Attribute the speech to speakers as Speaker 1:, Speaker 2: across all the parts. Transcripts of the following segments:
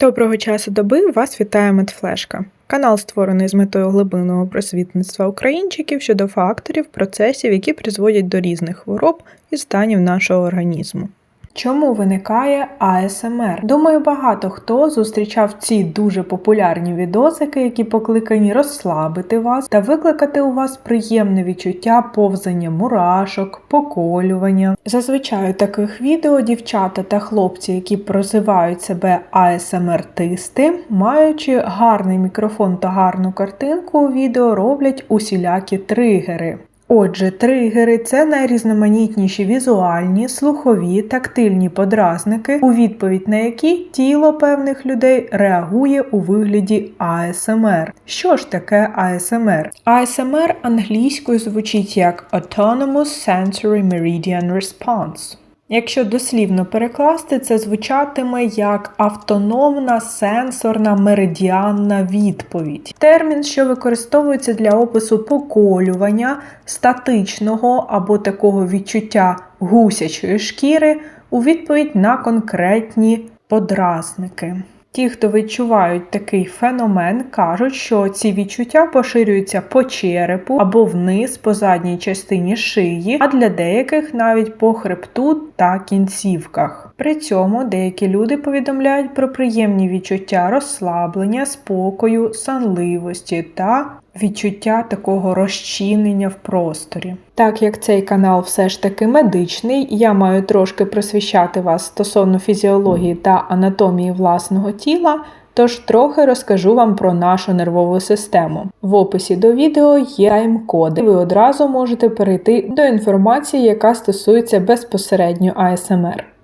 Speaker 1: Доброго часу доби вас вітає Медфлешка. Канал створений з метою глибинного просвітництва українчиків щодо факторів, процесів, які призводять до різних хвороб і станів нашого організму. Чому виникає АСМР? Думаю, багато хто зустрічав ці дуже популярні відосики, які покликані розслабити вас та викликати у вас приємне відчуття повзання мурашок, поколювання. Зазвичай у таких відео дівчата та хлопці, які прозивають себе АСМР-тисти, маючи гарний мікрофон та гарну картинку у відео, роблять усілякі тригери. Отже, тригери це найрізноманітніші візуальні, слухові, тактильні подразники, у відповідь на які тіло певних людей реагує у вигляді АСМР. Що ж таке АСМР? АСМР англійською звучить як Autonomous Sensory Meridian Response. Якщо дослівно перекласти, це звучатиме як автономна сенсорна меридіанна відповідь. Термін, що використовується для опису поколювання, статичного або такого відчуття гусячої шкіри у відповідь на конкретні подразники. Ті, хто відчувають такий феномен, кажуть, що ці відчуття поширюються по черепу або вниз по задній частині шиї, а для деяких навіть по хребту та кінцівках. При цьому деякі люди повідомляють про приємні відчуття розслаблення, спокою, сонливості та відчуття такого розчинення в просторі. Так як цей канал все ж таки медичний, я маю трошки просвіщати вас стосовно фізіології та анатомії власного тіла. Тож трохи розкажу вам про нашу нервову систему. В описі до відео є тайм-коди, ви одразу можете перейти до інформації, яка стосується безпосередньо АСМР.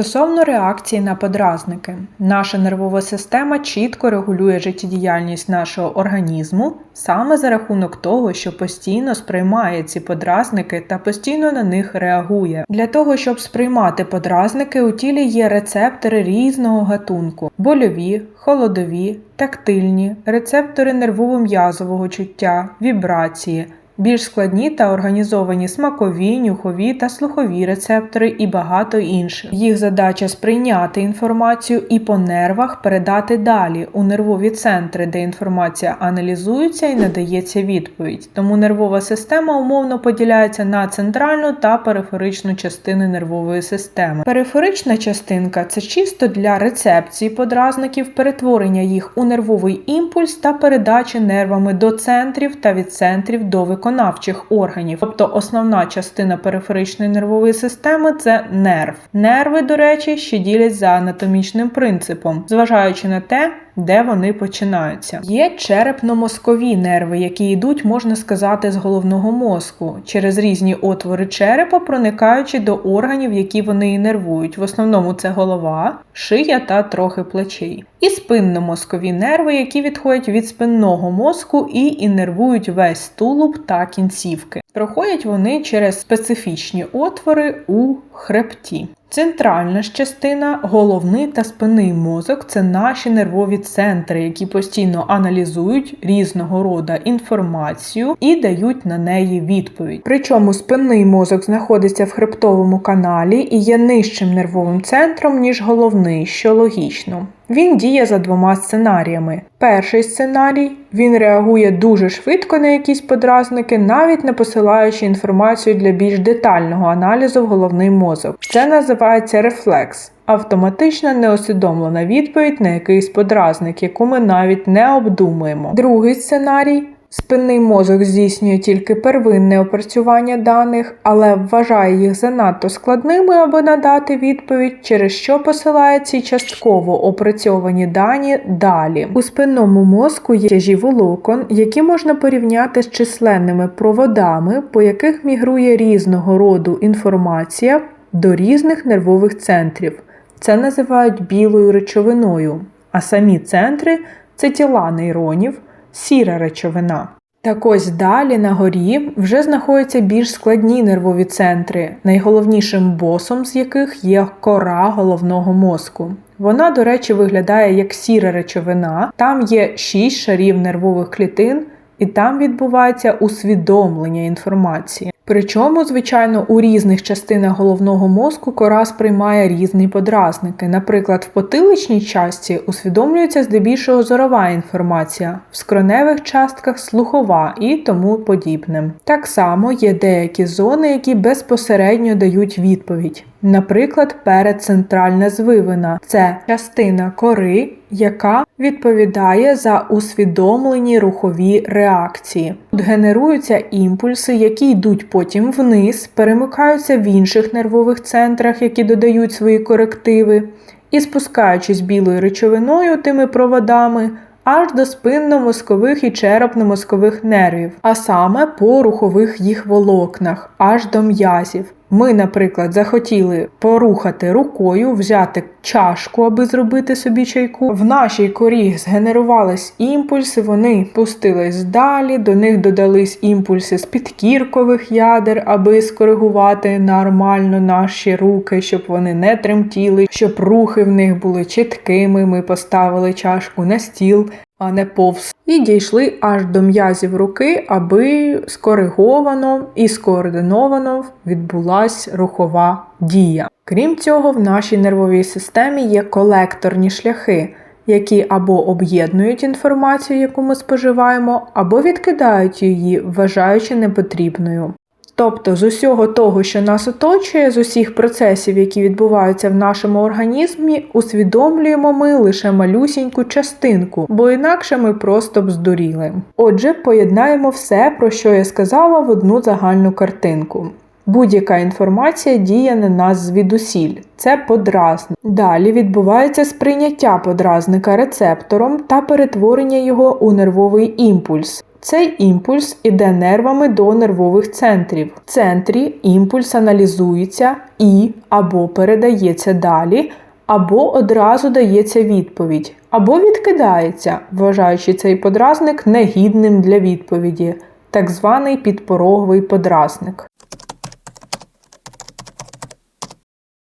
Speaker 1: Стосовно реакції на подразники, наша нервова система чітко регулює життєдіяльність нашого організму саме за рахунок того, що постійно сприймає ці подразники та постійно на них реагує. Для того, щоб сприймати подразники, у тілі є рецептори різного гатунку: больові, холодові, тактильні, рецептори нервово-м'язового чуття, вібрації більш складні та організовані смакові, нюхові та слухові рецептори і багато інших. Їх задача сприйняти інформацію і по нервах передати далі у нервові центри, де інформація аналізується і надається відповідь. Тому нервова система умовно поділяється на центральну та периферичну частини нервової системи. Периферична частинка це чисто для рецепції подразників, перетворення їх у нервовий імпульс та передачі нервами до центрів та від центрів до виконання виконавчих органів. Тобто основна частина периферичної нервової системи це нерв. Нерви, до речі, ще ділять за анатомічним принципом, зважаючи на те, де вони починаються. Є черепно-мозкові нерви, які йдуть, можна сказати, з головного мозку, через різні отвори черепа, проникаючи до органів, які вони інервують. В основному це голова, шия та трохи плечей. І спинно-мозкові нерви, які відходять від спинного мозку і інервують весь тулуб та кінцівки. Проходять вони через специфічні отвори у хребті. Центральна ж частина, головний та спинний мозок це наші нервові центри, які постійно аналізують різного роду інформацію і дають на неї відповідь. Причому спинний мозок знаходиться в хребтовому каналі і є нижчим нервовим центром, ніж головний, що логічно. Він діє за двома сценаріями. Перший сценарій він реагує дуже швидко на якісь подразники, навіть не посилаючи інформацію для більш детального аналізу в головний мозок. Це називається рефлекс. Автоматична неосвідомлена відповідь на якийсь подразник, яку ми навіть не обдумуємо. Другий сценарій Спинний мозок здійснює тільки первинне опрацювання даних, але вважає їх занадто складними, аби надати відповідь, через що посилає ці частково опрацьовані дані далі. У спинному мозку є тяжі волокон, які можна порівняти з численними проводами, по яких мігрує різного роду інформація до різних нервових центрів. Це називають білою речовиною, а самі центри це тіла нейронів сіра речовина. Так ось далі на горі вже знаходяться більш складні нервові центри, найголовнішим босом з яких є кора головного мозку. Вона, до речі, виглядає як сіра речовина, там є шість шарів нервових клітин, і там відбувається усвідомлення інформації. Причому, звичайно, у різних частинах головного мозку кора сприймає різні подразники. Наприклад, в потиличній часті усвідомлюється здебільшого зорова інформація, в скроневих частках слухова і тому подібне. Так само є деякі зони, які безпосередньо дають відповідь. Наприклад, передцентральна звивина це частина кори, яка відповідає за усвідомлені рухові реакції. Тут генеруються імпульси, які йдуть потім вниз, перемикаються в інших нервових центрах, які додають свої корективи, і спускаючись білою речовиною тими проводами. Аж до спинно-мозкових і черепно-мозкових нервів, а саме по рухових їх волокнах, аж до м'язів. Ми, наприклад, захотіли порухати рукою, взяти чашку, аби зробити собі чайку. В нашій корі згенерувались імпульси, вони пустились далі, до них додались імпульси з підкіркових ядер, аби скоригувати нормально наші руки, щоб вони не тремтіли, щоб рухи в них були чіткими. Ми поставили чашку на стіл а не повз, і дійшли аж до м'язів руки, аби скориговано і скоординовано відбулась рухова дія. Крім цього, в нашій нервовій системі є колекторні шляхи, які або об'єднують інформацію, яку ми споживаємо, або відкидають її, вважаючи непотрібною. Тобто з усього того, що нас оточує, з усіх процесів, які відбуваються в нашому організмі, усвідомлюємо ми лише малюсіньку частинку, бо інакше ми просто б здуріли. Отже, поєднаємо все, про що я сказала, в одну загальну картинку. Будь-яка інформація діє на нас звідусіль. Це подразник. Далі відбувається сприйняття подразника рецептором та перетворення його у нервовий імпульс. Цей імпульс іде нервами до нервових центрів. В центрі імпульс аналізується і або передається далі, або одразу дається відповідь, або відкидається, вважаючи цей подразник негідним для відповіді, так званий підпороговий подразник.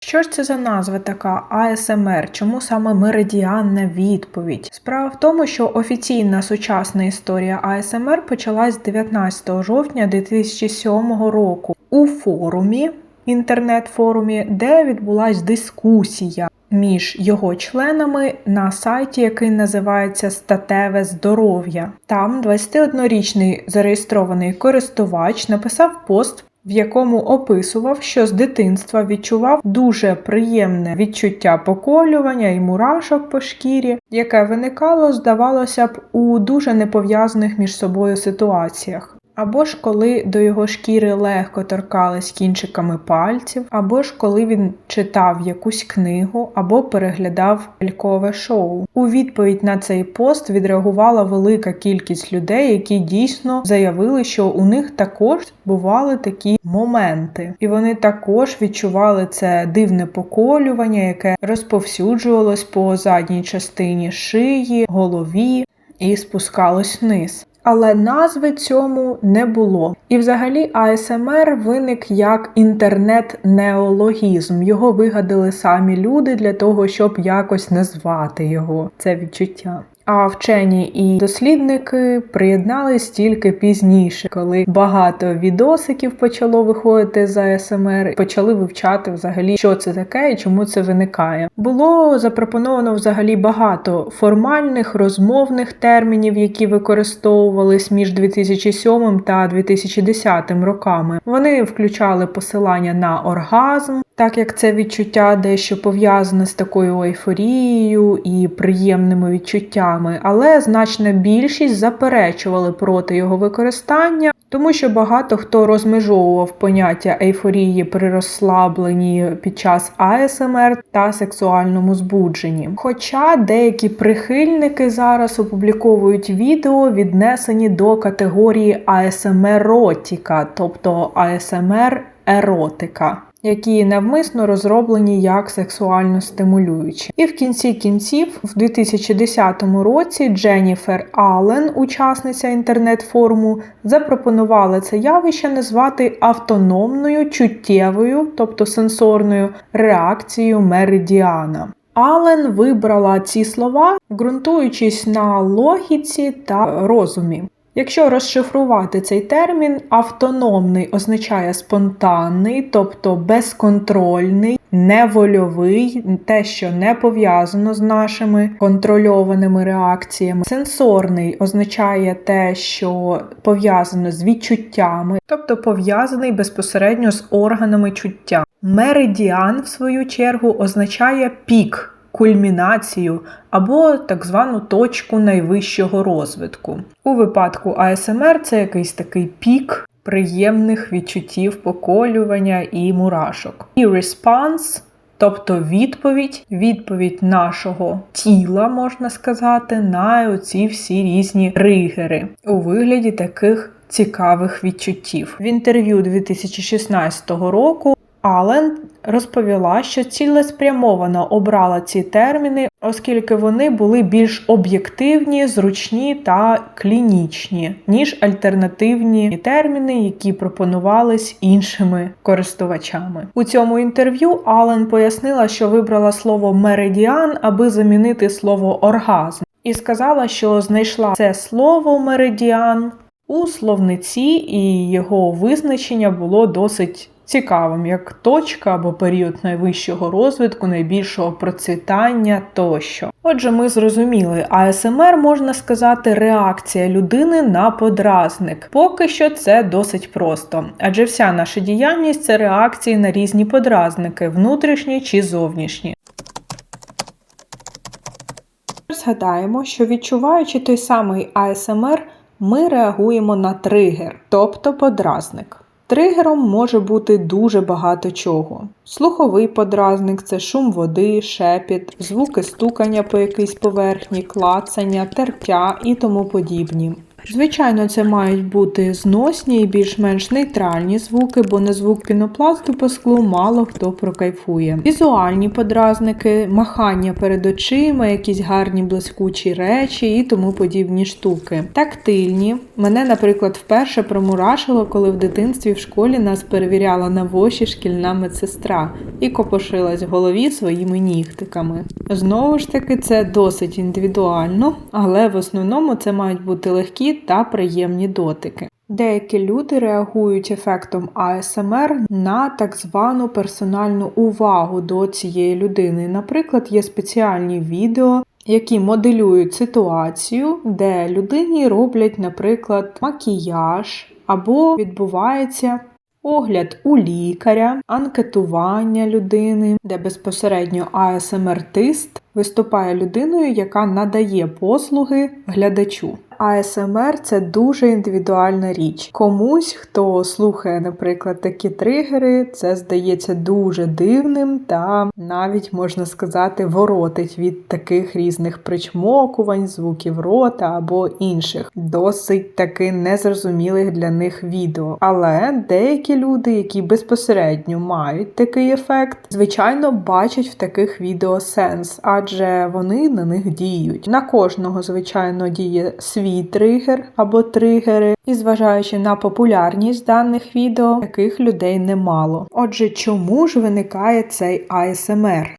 Speaker 1: Що ж це за назва така АСМР? Чому саме меридіанна відповідь? Справа в тому, що офіційна сучасна історія АСМР почалась 19 жовтня 2007 року у форумі, інтернет-форумі, де відбулась дискусія. Між його членами на сайті, який називається Статеве здоров'я. Там 21-річний зареєстрований користувач написав пост в якому описував, що з дитинства відчував дуже приємне відчуття поколювання і мурашок по шкірі, яке виникало, здавалося б, у дуже непов'язаних між собою ситуаціях або ж коли до його шкіри легко торкались кінчиками пальців, або ж коли він читав якусь книгу, або переглядав лялькове шоу. У відповідь на цей пост відреагувала велика кількість людей, які дійсно заявили, що у них також бували такі моменти, і вони також відчували це дивне поколювання, яке розповсюджувалось по задній частині шиї, голові і спускалось вниз але назви цьому не було. І взагалі АСМР виник як інтернет-неологізм. Його вигадали самі люди для того, щоб якось назвати його це відчуття. А вчені і дослідники приєднались тільки пізніше, коли багато відосиків почало виходити з АСМР, почали вивчати взагалі, що це таке і чому це виникає. Було запропоновано взагалі багато формальних розмовних термінів, які використовувались між 2007 та 2010 роками. Вони включали посилання на оргазм, так як це відчуття дещо пов'язане з такою ейфорією і приємними відчуттями, але значна більшість заперечували проти його використання, тому що багато хто розмежовував поняття ейфорії при розслабленні під час АСМР та сексуальному збудженні. Хоча деякі прихильники зараз опубліковують відео, віднесені до категорії АСМРотіка, тобто АСМР еротика які навмисно розроблені як сексуально стимулюючі. І в кінці кінців, в 2010 році, Дженніфер Аллен, учасниця інтернет-форуму, запропонувала це явище назвати автономною чуттєвою, тобто сенсорною реакцією меридіана. Ален вибрала ці слова, ґрунтуючись на логіці та розумі. Якщо розшифрувати цей термін, автономний означає спонтанний, тобто безконтрольний, невольовий, те, що не пов'язано з нашими контрольованими реакціями. Сенсорний означає те, що пов'язано з відчуттями, тобто пов'язаний безпосередньо з органами чуття. Меридіан, в свою чергу, означає пік кульмінацію або так звану точку найвищого розвитку. У випадку АСМР це якийсь такий пік приємних відчуттів поколювання і мурашок. І response Тобто відповідь, відповідь нашого тіла, можна сказати, на оці всі різні тригери у вигляді таких цікавих відчуттів. В інтерв'ю 2016 року Ален розповіла, що цілеспрямовано обрала ці терміни, оскільки вони були більш об'єктивні, зручні та клінічні, ніж альтернативні терміни, які пропонувались іншими користувачами. У цьому інтерв'ю Ален пояснила, що вибрала слово меридіан, аби замінити слово оргазм, і сказала, що знайшла це слово меридіан у словниці, і його визначення було досить цікавим, як точка або період найвищого розвитку, найбільшого процвітання тощо. Отже, ми зрозуміли, АСМР можна сказати реакція людини на подразник. Поки що це досить просто, адже вся наша діяльність це реакції на різні подразники, внутрішні чи зовнішні. Згадаємо, що відчуваючи той самий АСМР, ми реагуємо на тригер, тобто подразник. Тригером може бути дуже багато чого. Слуховий подразник це шум води, шепіт, звуки стукання по якійсь поверхні, клацання, тертя і тому подібні. Звичайно, це мають бути зносні і більш-менш нейтральні звуки, бо на звук пінопласту по склу мало хто прокайфує. Візуальні подразники, махання перед очима, якісь гарні блискучі речі і тому подібні штуки. Тактильні. Мене, наприклад, вперше промурашило, коли в дитинстві в школі нас перевіряла на воші шкільна медсестра і копошилась в голові своїми нігтиками. Знову ж таки, це досить індивідуально, але в основному це мають бути легкі та приємні дотики. Деякі люди реагують ефектом АСМР на так звану персональну увагу до цієї людини. Наприклад, є спеціальні відео, які моделюють ситуацію, де людині роблять, наприклад, макіяж або відбувається. Огляд у лікаря, анкетування людини, де безпосередньо АСМР-тист виступає людиною, яка надає послуги глядачу. АСМР це дуже індивідуальна річ. Комусь, хто слухає, наприклад, такі тригери, це здається дуже дивним та навіть можна сказати воротить від таких різних причмокувань, звуків рота або інших, досить таки незрозумілих для них відео. Але деякі люди, які безпосередньо мають такий ефект, звичайно бачать в таких відео сенс, адже вони на них діють. На кожного, звичайно, діє свій свій тригер або тригери, і зважаючи на популярність даних відео, таких людей немало. Отже, чому ж виникає цей АСМР?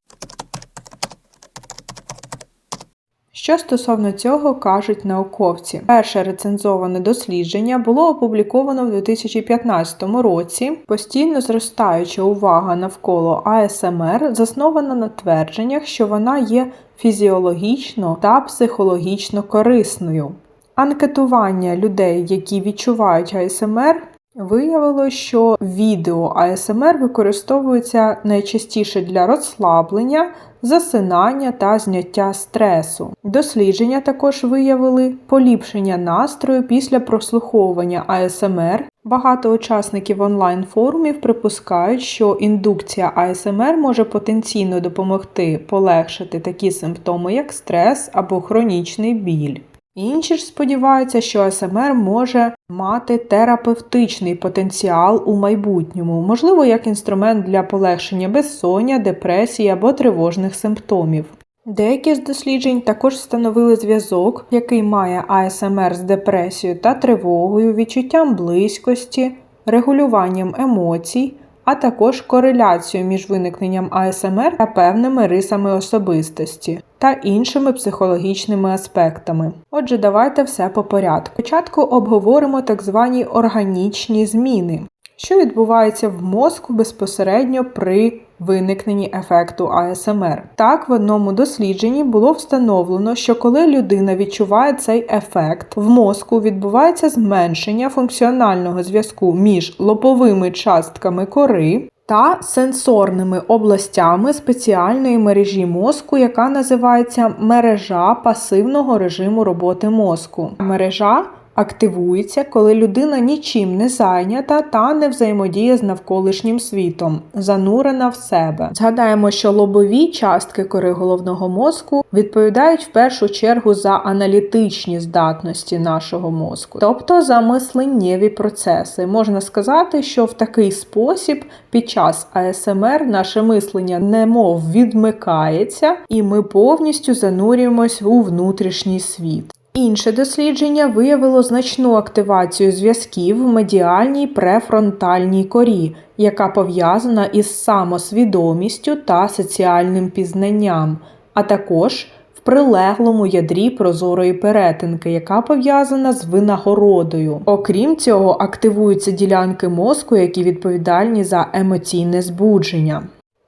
Speaker 1: Що стосовно цього кажуть науковці, перше рецензоване дослідження було опубліковано в 2015 році. Постійно зростаюча увага навколо АСМР заснована на твердженнях, що вона є фізіологічно та психологічно корисною. Анкетування людей, які відчувають АСМР, виявило, що відео АСМР використовується найчастіше для розслаблення, засинання та зняття стресу. Дослідження також виявили поліпшення настрою після прослуховування АСМР. Багато учасників онлайн-форумів припускають, що індукція АСМР може потенційно допомогти полегшити такі симптоми, як стрес або хронічний біль. Інші ж сподіваються, що АСМР може мати терапевтичний потенціал у майбутньому, можливо, як інструмент для полегшення безсоння, депресії або тривожних симптомів. Деякі з досліджень також встановили зв'язок, який має АСМР з депресією та тривогою, відчуттям близькості, регулюванням емоцій, а також кореляцію між виникненням АСМР та певними рисами особистості та іншими психологічними аспектами. Отже, давайте все по порядку. Спочатку обговоримо так звані органічні зміни, що відбуваються в мозку безпосередньо при виникненні ефекту АСМР. Так, в одному дослідженні було встановлено, що коли людина відчуває цей ефект, в мозку відбувається зменшення функціонального зв'язку між лобовими частками кори. Та сенсорними областями спеціальної мережі мозку, яка називається мережа пасивного режиму роботи мозку. Мережа активується, коли людина нічим не зайнята та не взаємодіє з навколишнім світом, занурена в себе. Згадаємо, що лобові частки кори головного мозку відповідають в першу чергу за аналітичні здатності нашого мозку, тобто за мисленнєві процеси. Можна сказати, що в такий спосіб під час АСМР наше мислення немов відмикається, і ми повністю занурюємось у внутрішній світ. Інше дослідження виявило значну активацію зв'язків в медіальній префронтальній корі, яка пов'язана із самосвідомістю та соціальним пізнанням, а також в прилеглому ядрі прозорої перетинки, яка пов'язана з винагородою. Окрім цього, активуються ділянки мозку, які відповідальні за емоційне збудження.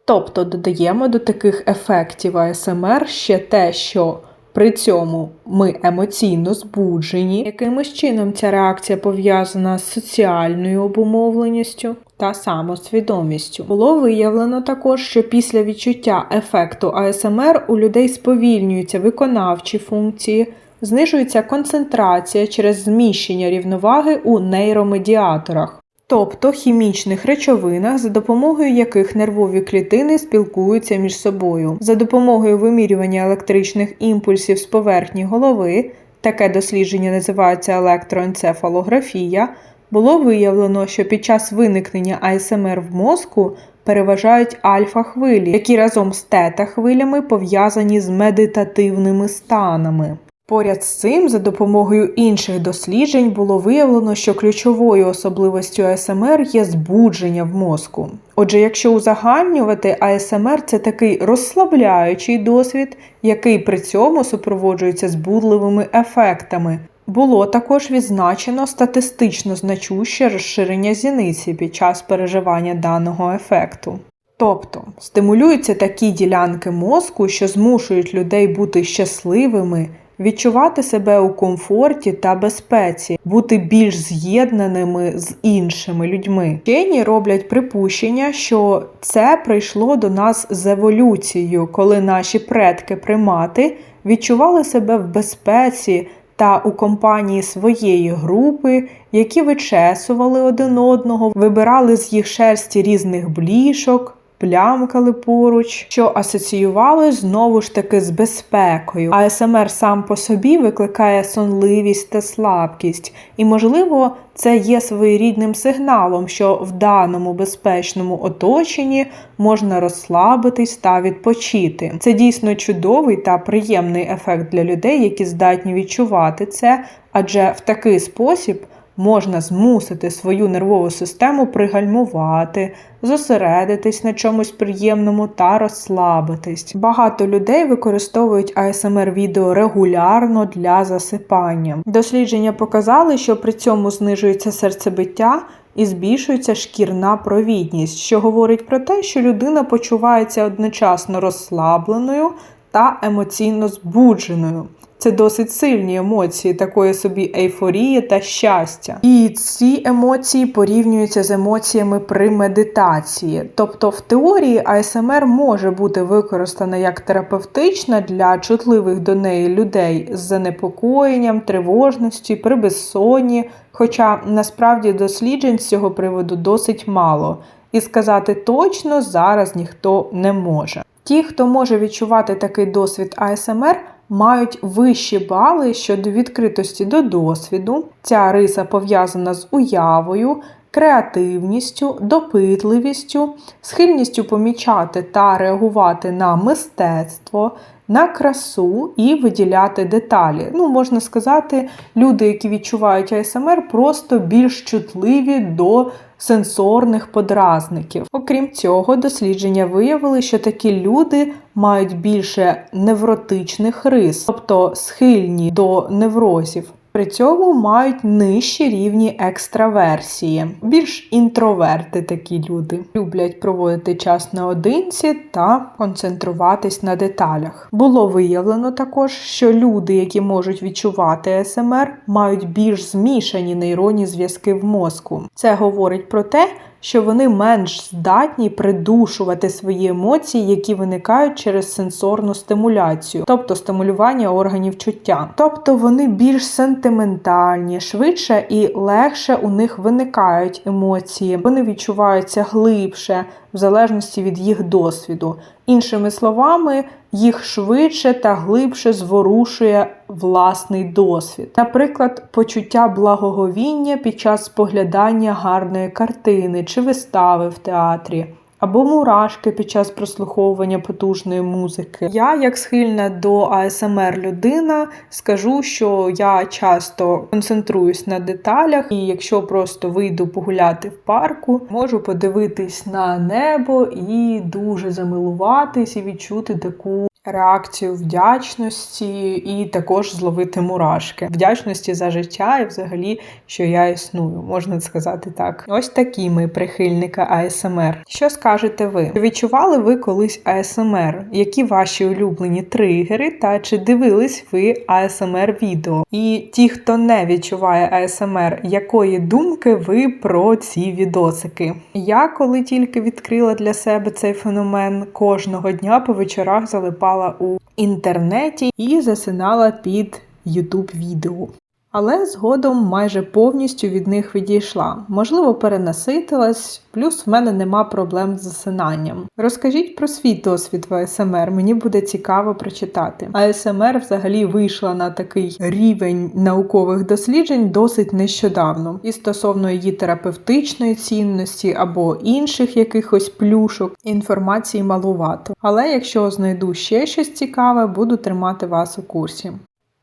Speaker 1: Тобто додаємо до таких ефектів АСМР ще те, що при цьому ми емоційно збуджені. Якимось чином ця реакція пов'язана з соціальною обумовленістю та самосвідомістю. Було виявлено також, що після відчуття ефекту АСМР у людей сповільнюються виконавчі функції. Знижується концентрація через зміщення рівноваги у нейромедіаторах тобто хімічних речовинах, за допомогою яких нервові клітини спілкуються між собою. За допомогою вимірювання електричних імпульсів з поверхні голови, таке дослідження називається електроенцефалографія, було виявлено, що під час виникнення АСМР в мозку переважають альфа-хвилі, які разом з тета-хвилями пов'язані з медитативними станами. Поряд з цим, за допомогою інших досліджень, було виявлено, що ключовою особливостю АСМР є збудження в мозку. Отже, якщо узагальнювати, АСМР це такий розслабляючий досвід, який при цьому супроводжується збудливими ефектами. Було також відзначено статистично значуще розширення зіниці під час переживання даного ефекту. Тобто стимулюються такі ділянки мозку, що змушують людей бути щасливими відчувати себе у комфорті та безпеці, бути більш з'єднаними з іншими людьми. Вчені роблять припущення, що це прийшло до нас з еволюцією, коли наші предки-примати відчували себе в безпеці. Та у компанії своєї групи, які вичесували один одного, вибирали з їх шерсті різних блішок, плямкали поруч, що асоціювали знову ж таки з безпекою. АСМР сам по собі викликає сонливість та слабкість, і, можливо, це є своєрідним сигналом, що в даному безпечному оточенні можна розслабитись та відпочити. Це дійсно чудовий та приємний ефект для людей, які здатні відчувати це, адже в такий спосіб можна змусити свою нервову систему пригальмувати, зосередитись на чомусь приємному та розслабитись. Багато людей використовують ASMR відео регулярно для засипання. Дослідження показали, що при цьому знижується серцебиття. І збільшується шкірна провідність, що говорить про те, що людина почувається одночасно розслабленою та емоційно збудженою. Це досить сильні емоції, такої собі ейфорії та щастя. І ці емоції порівнюються з емоціями при медитації. Тобто, в теорії АСМР може бути використана як терапевтична для чутливих до неї людей з занепокоєнням, тривожності, при безсонні. Хоча насправді досліджень з цього приводу досить мало. І сказати точно зараз ніхто не може. Ті, хто може відчувати такий досвід АСМР, мають вищі бали щодо відкритості до досвіду. Ця риса пов'язана з уявою, креативністю, допитливістю, схильністю помічати та реагувати на мистецтво, на красу і виділяти деталі. Ну, можна сказати, люди, які відчувають АСМР, просто більш чутливі до сенсорних подразників. Окрім цього, дослідження виявили, що такі люди мають більше невротичних рис, тобто схильні до неврозів. При цьому мають нижчі рівні екстраверсії, більш інтроверти такі люди. Люблять проводити час наодинці та концентруватись на деталях. Було виявлено також, що люди, які можуть відчувати СМР, мають більш змішані нейронні зв'язки в мозку. Це говорить про те, що вони менш здатні придушувати свої емоції, які виникають через сенсорну стимуляцію, тобто стимулювання органів чуття. Тобто вони більш сентиментальні, швидше і легше у них виникають емоції, вони відчуваються глибше в залежності від їх досвіду. Іншими словами, їх швидше та глибше зворушує власний досвід. Наприклад, почуття благоговіння під час споглядання гарної картини чи вистави в театрі. Або мурашки під час прослуховування потужної музики. Я, як схильна до АСМР людина, скажу, що я часто концентруюсь на деталях, і якщо просто вийду погуляти в парку, можу подивитись на небо і дуже замилуватись і відчути таку. Реакцію вдячності і також зловити мурашки, вдячності за життя і взагалі, що я існую, можна сказати так. Ось такі ми прихильники АСМР. Що скажете ви? Відчували ви колись АСМР? Які ваші улюблені тригери? Та чи дивились ви АСМР відео? І ті, хто не відчуває АСМР, якої думки ви про ці відосики? Я коли тільки відкрила для себе цей феномен, кожного дня по вечорах залипала у інтернеті і засинала під YouTube відео. Але згодом майже повністю від них відійшла. Можливо, перенаситилась, плюс в мене нема проблем з засинанням. Розкажіть про свій досвід в АСМР, мені буде цікаво прочитати. АСМР взагалі вийшла на такий рівень наукових досліджень досить нещодавно. І стосовно її терапевтичної цінності або інших якихось плюшок, інформації малувато. Але якщо знайду ще щось цікаве, буду тримати вас у курсі.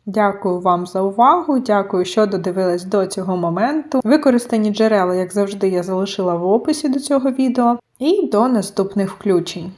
Speaker 1: Дякую вам за увагу. Дякую, що додивились до цього моменту. Використані джерела, як завжди, я залишила в описі до цього відео. І до наступних включень.